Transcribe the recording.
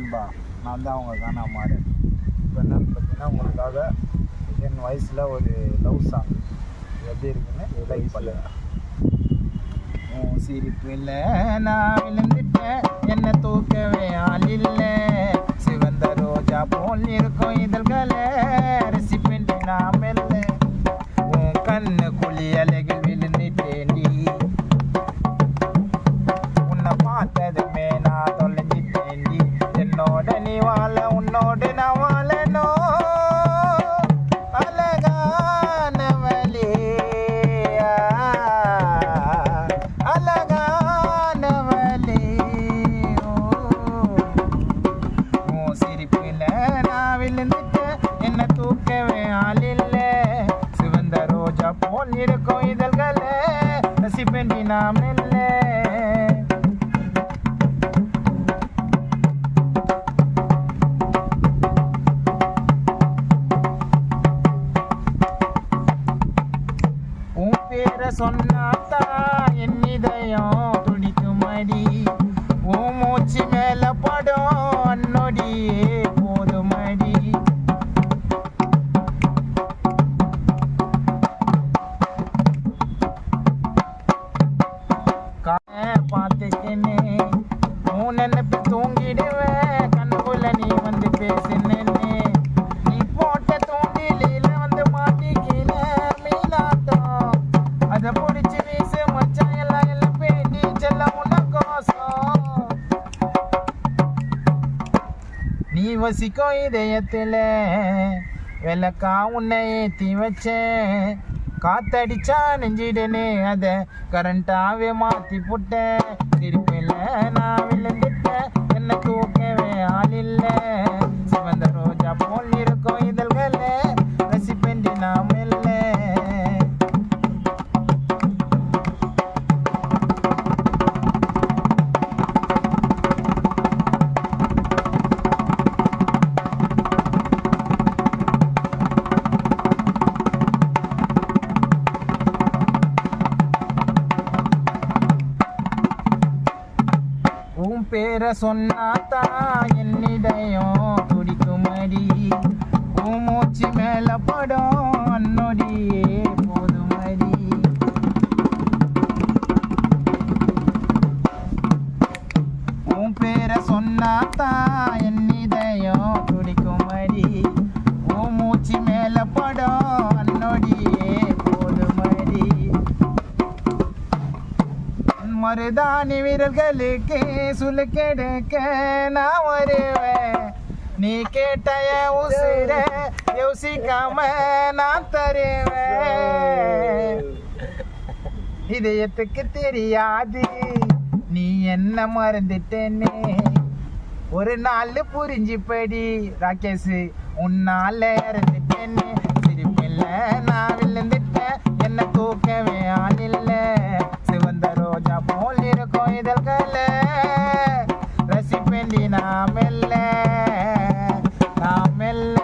வந்து அவங்க காணாமாறு இப்போ என்னன்னு பார்த்தீங்கன்னா உங்களுக்காக என் வயசில் ஒரு லவ் சாங் எப்படி இருக்குன்னு லைக் பண்ணுங்க. உன் சிரிப்பில் நான் விழுந்துட்டேன். என்ன தூக்கவே ஆள் இல்லை. சிவந்த ரோஜா போல் இருக்கும் இதழ்களை ரசிப்பேண்டி நாம் இல்லை உன் பேரை சொன்னாத்தா நீ வசிக்கும் இதயத்தில் விளக்கா உன்னை ஏற்றி வச்சேன். காத்தடிச்சா நெஞ்சிடனே அதை கரண்டாவே மாற்றி புட்டேன். திருப்பில நான் விழுந்துட்டேன் உன் பேரை சொன்னாதான் என் துடிக்குமடி. உன் மூச்சு மேல படம் அன்னொடியே போதுமடி. உன் பேரை சொன்னாதான் மருதாணி விரல்களுக்கு கெடுக்க நான் வருவேன். நீ கேட்டய உசுர யோசிக்காம நான் தருவேன். இதயத்துக்கு தெரியாது நீ என்ன மறந்துட்டேன்னு ஒரு நாள் புரிஞ்சுப்படி ராகேஷ் உன்னால இறந்துட்டேன்னு சிரிப்பில்ல நான் நம்பி நாம்